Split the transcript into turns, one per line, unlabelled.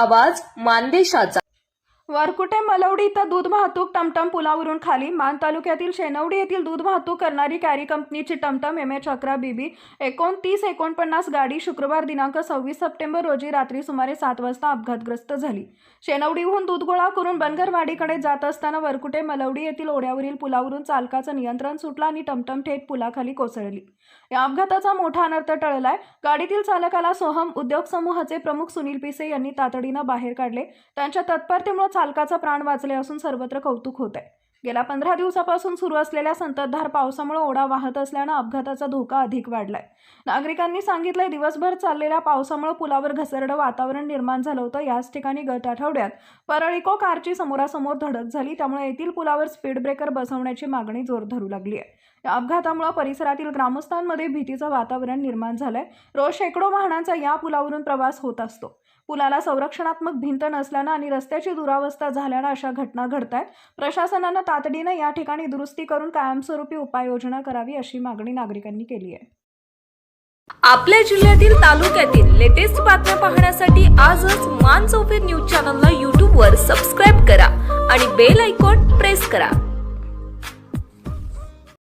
आवाज मानदेशाचा.
वरकुटे मलवडी इथं दूध वाहतूक टमटम पुलावरून खाली. मान तालुक्यातील शेनवडी येथील दूध वाहतूक करणारी कॅरी कंपनीची टमटम एम एच अकरा बीबी एकोणतीस एकोणपन्नास गाडी शुक्रवार दिनांक सव्वीस सप्टेंबर रोजी रात्री सुमारे सात वाजता अपघातग्रस्त झाली. शेनवडीहून दूध गोळा करून बनगरवाडीकडे जात असताना वरकुटे मलवडी येथील ओढ्यावरील पुलावरून चालकाचं नियंत्रण सुटलं आणि टमटम थेट पुलाखाली कोसळली. या अपघाताचा मोठा अनर्थ टळलाय. गाडीतील चालकाला सोहम उद्योग समूहाचे प्रमुख सुनील पिसे यांनी तातडीनं बाहेर काढले. त्यांच्या तत्परतेमुळे चालकाचा प्राण वाचले असून सर्वत्र कौतुक होत आहे गेल्या पंधरा दिवसापासून सुरू असलेल्या संततधार पावसामुळे ओढा वाहत असल्यानं अपघाताचा धोका अधिक वाढलाय. नागरिकांनी सांगितलंय दिवसभर चाललेल्या पावसामुळे पुलावर घसरडं वातावरण निर्माण झालं होतं. याच ठिकाणी गत आठवड्यात परळिको कारची समोरासमोर धडक झाली. त्यामुळे येथील पुलावर स्पीड ब्रेकर बसवण्याची मागणी जोर धरू लागली आहे. या अपघातामुळे परिसरातील ग्रामस्थांमध्ये भीतीचं वातावरण निर्माण झालंय. रोज शेकडो वाहनांचा या पुलावरून प्रवास होत असतो. पुलाला संरक्षणात्मक भिंत नसल्यानं आणि रस्त्याची दुरावस्था झाल्यानं अशा घटना घडत आहेत प्रशासनानं तातडीनं या ठिकाणी दुरुस्ती करून कायमस्वरूपी उपाययोजना करावी अशी मागणी नागरिकांनी केली आहे.
आपल्या जिल्ह्यातील तालुक्यातील लेटेस्ट बातम्या पाहण्यासाठी आजच मान चौफेर न्यूज चॅनलला यूट्यूबवर सबस्क्राईब करा आणि बेल आयकॉन प्रेस करा.